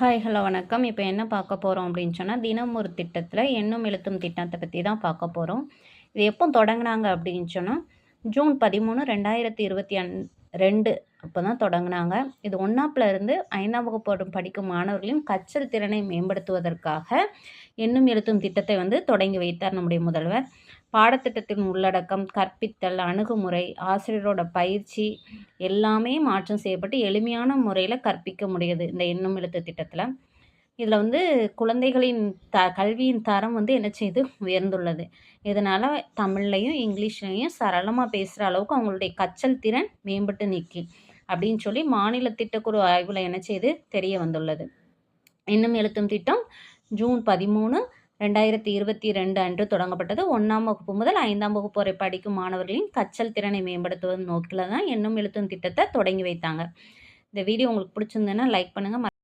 Hi hello வணக்கம். இப்போ என்ன பார்க்க போகிறோம் அப்படின்னு சொன்னால் தினம் ஒரு திட்டத்தில் எண்ணும் எழுத்தும் திட்டத்தை பற்றி தான் பார்க்க போகிறோம் இது எப்போ தொடங்கினாங்க அப்படின்னு சொன்னால் ஜூன் பதிமூணு ரெண்டாயிரத்தி இருபத்தி அன் ரெண்டு அப்போ தான் தொடங்கினாங்க. இது ஒன்றாப்பில் இருந்து ஐந்தாம் வகுப்பு படிக்கும் மாணவர்களின் கற்றல் திறனை மேம்படுத்துவதற்காக எண்ணும் எழுத்தும் திட்டத்தை வந்து தொடங்கி வைத்தார் நம்முடைய முதல்வர். பாடத்திட்டத்தின் உள்ளடக்கம் கற்பித்தல் அணுகுமுறை ஆசிரியரோட பயிற்சி எல்லாமே மாற்றம் செய்யப்பட்டு எளிமையான முறையில் கற்பிக்க முடியுது இந்த எண்ணும் எழுத்து திட்டத்தில். இதில் வந்து குழந்தைகளின் த கல்வியின் தரம் வந்து என்ன செய்து உயர்ந்துள்ளது. இதனால் தமிழ்லையும் இங்கிலீஷ்லையும் சரளமாக பேசுகிற அளவுக்கு அவங்களுடைய கச்சல் திறன் மேம்பட்டு நிற்கி அப்படின்னு சொல்லி மாநில திட்டக்குழு ஆய்வில் என்ன செய்து தெரிய வந்துள்ளது. இன்னும் எழுத்தும் திட்டம் ஜூன் பதிமூணு ரெண்டாயிரத்தி இருபத்தி ரெண்டு அன்று தொடங்கப்பட்டது. ஒன்றாம் வகுப்பு முதல் ஐந்தாம் வகுப்பு வரை படிக்கும் மாணவர்களின் கற்றல் திறனை மேம்படுத்துவதன் நோக்கில் தான் எண்ணும் எழுத்தும் திட்டத்தை தொடங்கி வைத்தாங்க. இந்த வீடியோ உங்களுக்கு பிடிச்சிருந்ததுன்னா லைக் பண்ணுங்கள்